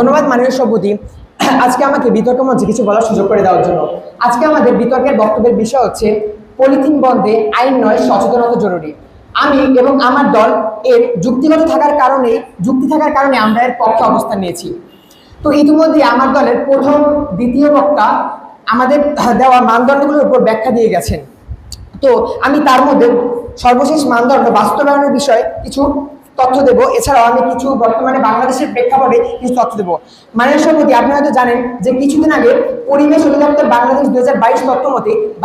ধন্যবাদ মাননীয় সভাপতি। আজকে আমাকে বিতর্ক মঞ্চে কিছু বলার সুযোগ করে দেওয়ার জন্য। আজকে আমাদের বিতর্কের বক্তব্যের বিষয় হচ্ছে পলিথিন বন্ধে আইন নয়, সচেতনতা জরুরি। আমি এবং আমার দল এর যুক্তিগত থাকার কারণে যুক্তি থাকার কারণে আমরা এর পক্ষে অবস্থান নিয়েছি। তো ইতিমধ্যে আমার দলের প্রথম, দ্বিতীয় বক্তা আমাদের দেওয়া মানদণ্ডগুলোর উপর ব্যাখ্যা দিয়ে গেছেন। তো আমি তার মধ্যে সর্বশেষ মানদণ্ড বাস্তবায়নের বিষয়ে কিছু তথ্য দেবো। এছাড়াও আমি কিছু বর্তমানে বাংলাদেশের প্রেক্ষাপটে কিছু তথ্য দেবো। মাননীয় সভাপতি, আপনি হয়তো জানেন যে কিছুদিন আগে পরিবেশ অধিদপ্তর বাংলাদেশ দু হাজার বাইশ তথ্য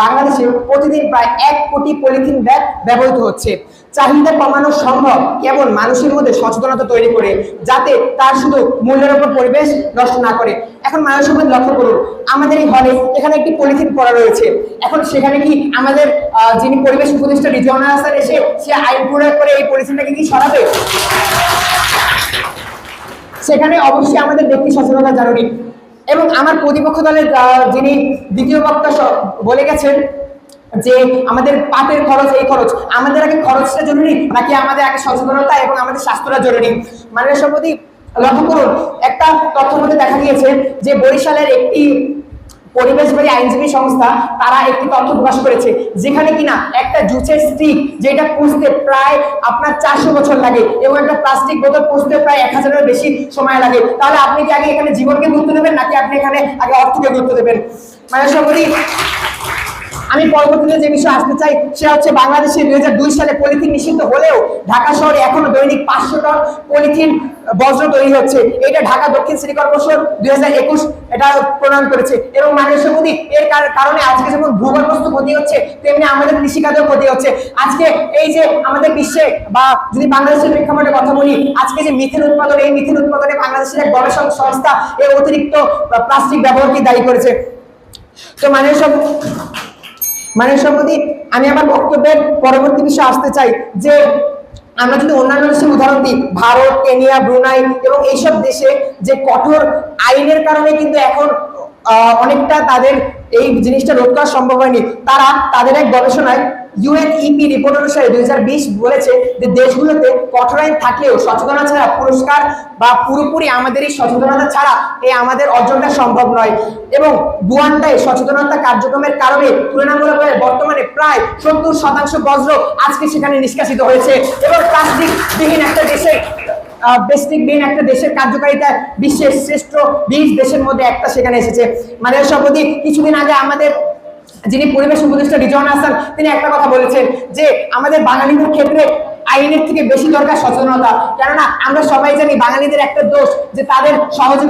বাংলাদেশে প্রতিদিন প্রায় এক কোটি পলিথিন ব্যাগ ব্যবহৃত হচ্ছে। চাহিদা কমানো সম্ভব কেবল মানুষের মধ্যে সচেতনতা তৈরি করে, যাতে তার শুধু মূল্যের উপর পরিবেশ নষ্ট না করে। এখন মানুষ সমাজ লক্ষ্য করুন, আমাদের এই হলে এখানে একটি পলিথিন পড়া রয়েছে। এখন সেখানে কি আমাদের যিনি পরিবেশ উপদেষ্টা, রিজওয়ানা হাসান এসে সে আইন প্রয়োগ করে এই পলিথিনটাকে কি সরাবে? সেখানে অবশ্যই আমাদের ব্যক্তি সচেতনতা জরুরি। এবং আমার প্রতিপক্ষ দলের যিনি দ্বিতীয় বক্তা বলে গেছেন যে আমাদের পাটের খরচ এই খরচ, আমাদের আগে খরচটা জরুরি, নাকি আমাদের আগে সচেতনতা এবং আমাদের স্বাস্থ্যটা জরুরি? মাননীয় সভাপতি, লক্ষ্য করুন, একটা তথ্য মধ্যে দেখা গিয়েছে যে বরিশালের একটি পরিবেশবাদী আইনজীবী সংস্থা, তারা একটি তথ্য প্রকাশ করেছে যেখানে কিনা একটা জুচের স্টিক যেটা পুষতে প্রায় আপনার চারশো বছর লাগে এবং একটা প্লাস্টিক বোতল পুষতে প্রায় এক হাজারের বেশি সময় লাগে। তাহলে আপনি কি আগে এখানে জীবনকে গুরুত্ব দেবেন নাকি আপনি এখানে আগে অর্থকে গুরুত্ব দেবেন? মানে সবারই আমি পরবর্তীতে যে বিষয়ে আসতে চাই, সেটা হচ্ছে বাংলাদেশে দুই দুই সালে পলিথিন নিষিদ্ধ হলেও ঢাকা শহরে এখনও দৈনিক পাঁচশো টন পলিথিন বজ্র তৈরি হচ্ছে। এটা ঢাকা দক্ষিণ সিটি কর্পোরেশন দুই হাজার একুশ এটা প্রণয়ন করেছে। এবং মানুষ মোদী এর কারণে আজকে যেমন ভূগর্ভস্থ ক্ষতি হচ্ছে, তেমনি আমাদের কৃষিকাজেও ক্ষতি হচ্ছে। আজকে এই যে আমাদের বিশ্বে বা যদি বাংলাদেশের প্রেক্ষাপটে কথা বলি, আজকে যে মিথেন উৎপাদন, এই মিথেন উৎপাদনে বাংলাদেশের এক গবেষণা সংস্থা এর অতিরিক্ত প্লাস্টিক ব্যবহারকে দায়ী করেছে? তো মানে সব মানে সম্প্রতি আমি আমার বক্তব্যের পরবর্তী বিষয়ে আসতে চাই যে আমরা যদি অন্যান্য দেশের উদাহরণ দিই, ভারত, কেনিয়া, ব্রুনাই এবং এইসব দেশে যে কঠোর আইনের কারণে কিন্তু এখন অনেকটা তাদের এই জিনিসটা রোধ করা সম্ভব হয়নি। তারা তাদের এক গবেষণায় ইউএনইপি রিপোর্ট অনুসারে দুই বলেছে যে দেশগুলোতে কঠোর আইন থাকলেও সচেতনতা ছাড়া পুরস্কার বা পুরোপুরি আমাদের এই সচেতনতা ছাড়া এই আমাদের অর্জনটা সম্ভব নয়। এবং বুয়ান্ডায় সচেতনতা কার্যক্রমের কারণে তুলনামূলকভাবে বর্তমানে প্রায় সত্তর শতাংশ বজ্র আজকে সেখানে নিষ্কাশিত হয়েছে। এবং প্লাস্টিক বিহীন একটা দেশে বেস্টিক বিহীন একটা দেশের কার্যকারিতা বিশ্বের শ্রেষ্ঠ বিশ দেশের মধ্যে একটা সেখানে এসেছে। মানে সম্প্রতি কিছুদিন আগে আমাদের যিনি পরিবেশ উপদেষ্টা রিজন আসান তিনি একটা কথা বলেছেন যে আমাদের বাঙালিদের ক্ষেত্রে আইনের থেকে বেশি দরকার সচেতনতা। কেননা আমরা সবাই জানি বাঙালিদের একটা দোষ যে তাদের সহযোগী